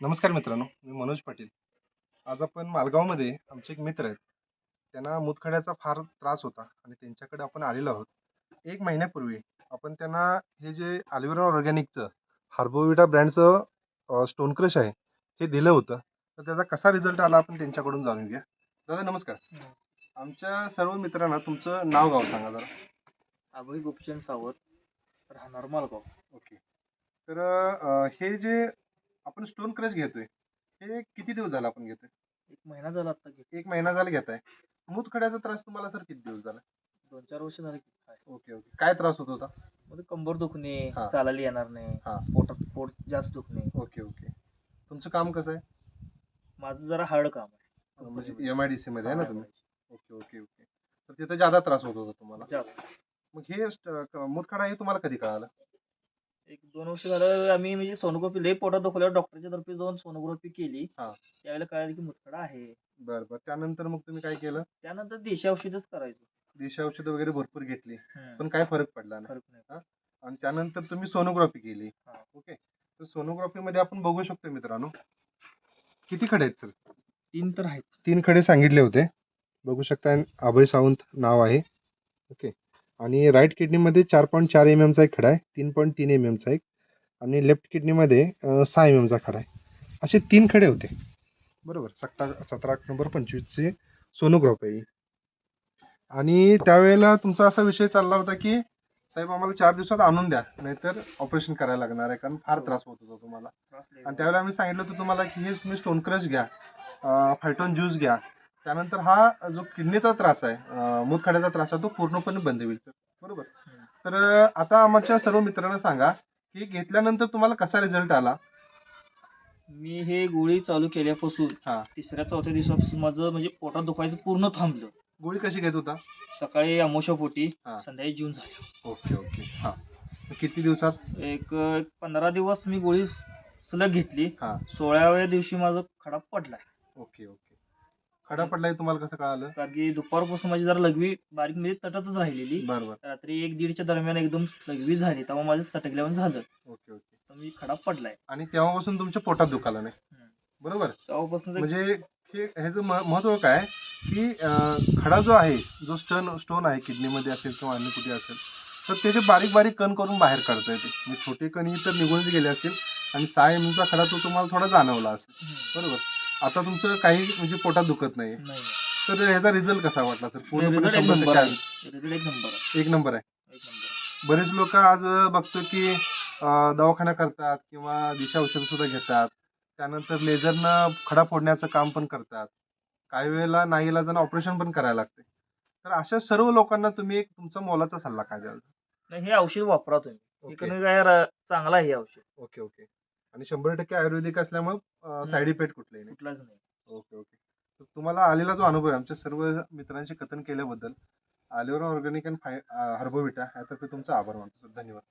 नमस्कार मित्रांनो मी मनोज पाटील. आज आपण मालगावमध्ये आमचे एक मित्र आहेत. त्यांना मुतखड्याचा फार त्रास होता आणि त्यांच्याकडे आपण आलेलो आहोत. एक महिन्यापूर्वी आपण त्यांना हे जे अल्विरा ऑर्गॅनिकचं हार्बोविटा ब्रँडचं स्टोन क्रश आहे हे दिलं होतं. तर त्याचा कसा रिझल्ट आला आपण त्यांच्याकडून जाणून घ्या दादा नमस्कार. आमच्या सर्व मित्रांना तुमचं नाव गाव सांगा जरा. अभय गोपचंद सावंत राहणार मालगाव. ओके. तर हे जे आपण स्टोन क्रश घेतोय. हे किती दिवस झाला आपण घेतोय? एक महिना झाला आता घेत एक महिना झाला घेताय. मुतखड्याचा त्रास तुम्हाला सर किती दिवस झाला? दोन चार वर्ष झाले की काय. Okay okay. काय त्रास होत होता? मध्ये कंबर दुखणे हा. चालायला येणार नाही हा. पोटात पोट जास्त दुखणे. Okay okay. तुमचं काम कसं आहे? माझं जरा हार्ड काम आहे. म्हणजे एम आय डी सी मध्ये आहे ना तुम्ही? Okay okay okay. तर तिथं जादा त्रास होत होता तुम्हाला? जास्त. मग हे मुतखडा हे तुम्हाला कधी कळालं? एक दोन वर्ष झालं आम्ही म्हणजे सोनोग्राफी लई पोटात दुखल्यावर डॉक्टरच्या तर्फे जाऊन सोनोग्राफी केली. हा. त्यावेळेला कळालं की मुतखडा आहे. बरं बरं. त्यानंतर मग तुम्ही काय केलं? त्यानंतर देशी औषधच करायचो. देशी औषधं वगैरे भरपूर घेतली. पण काय फरक पडला नाही. फरक नाही. आणि त्यानंतर तुम्ही सोनोग्राफी केली. हा. ओके. तर सोनोग्राफी मध्ये आपण बघू शकतो मित्रांनो. किती खडे आहेत सर? तीन तर आहेत. तीन खडे सांगितले होते. बघू शकता अभय सावंत नाव आहे. ओके. आणि राईट किडनीमध्ये चार पॉईंट चार एम एमचा एक खडा आहे तीन पॉईंट तीन एम एमचा एक आणि लेफ्ट किडनीमध्ये सहा एम एमचा खडा आहे. असे तीन खडे होते. बरोबर? सत्ता सतरा नंबर पंचवीसची सोनोग्राफी. आहे. आणि त्यावेळेला तुमचा असा विषय चालला होता की साहेब आम्हाला चार दिवसात आणून द्या नाहीतर ऑपरेशन करायला लागणार आहे कारण फार त्रास होत होता तुम्हाला. आणि त्यावेळेला आम्ही सांगितलं होतं तुम्हाला की हे तुम्ही स्टोन क्रश घ्या फायटॉन ज्यूस घ्या. त्यानंतर हा जो किडनीचा त्रास आहे मूतखड्याचा त्रास आहे तो पूर्णपणे बंद होईल. बरोबर. तर आता आमच्या सर्व मित्रांना सांगा की घेतल्यानंतर तुम्हाला कसा रिझल्ट आला मी हे गोळी चालू केल्यापासून हा. तिसऱ्या चौथ्या दिवसापासून माझं म्हणजे पोटात दुखायचं पूर्ण थांबलं गोळी कशी घेत होता सकाळी अमोशा पोटी हा. संध्याकाळी जून झाले ओके ओके हा किती दिवसात एक अं, पंधरा दिवस मी गोळी सलग घेतली हा. सोळाव्या दिवशी माझा खडा पडलाय ओके ओके खडा पडलाय तुम्हाला कसं कळालं? कारण की दुपारपासून माझी जरा लघवी बारीक म्हणजे तटातच राहिलेली. बरं बरं रात्री एक दीडच्या दरम्यान एकदम लघवी झाली तेव्हा माझं सटकल्यावर झालं. Okay okay. तर मी खडा पडलाय. आणि तेव्हापासून तुमच्या पोटात दुखाला नाही. हम्म. बरोबर? तेव्हापासून ते- म्हणजे हे ह्याचं म- महत्त्व काय? की अं, खडा जो आहे जो स्टोन स्टोन आहे किडनीमध्ये असेल किंवा अन्य कुठे असेल तर त्याचे बारीक बारीक कण करून बाहेर काढता येते. म्हणजे छोटे कण ही तर निघूनच गेले असतील आणि सहा एम चा खडा तो तुम्हाला थोडा जाणवला असेल. हम्म. बरोबर? आता तुमचं काही म्हणजे पोटात दुखत नाही नाही. तर ह्याचा रिझल्ट कसा वाटला सर पूर्णपणे रिझल्ट एक शंभर नंबर टक्के आहे. रिझल्ट एक नंबर आहे. एक नंबर आहे. एक नंबर आहे. बरेच लोक आज बघतो की अं, दवाखाना करतात किंवा दिशा औषध सुद्धा घेतात. त्यानंतर लेझरनं खडा फोडण्याचं काम पण करतात. काही वेळेला नाही जण ऑपरेशन पण करायला लागते. तर अशा सर्व लोकांना तुम्ही एक तुमचा मोलाचा सल्ला काय द्याल? नाही हे औषध वापरा तुम्ही. इकडनं काय र- चांगलं आहे हे औषध. Okay okay. आणि शंभर टक्के आयुर्वेदिक असल्यामुळे साईड इफेक्ट कुठलेही नाही. कुठलाच नाही. Okay okay. तर तुम्हाला आलेला जो अनुभव आहे आमच्या सर्व मित्रांशी कथन केल्याबद्दल Aliora organic and five Herbovita यातर्फे तुमचा आभार मानतो सर. धन्यवाद.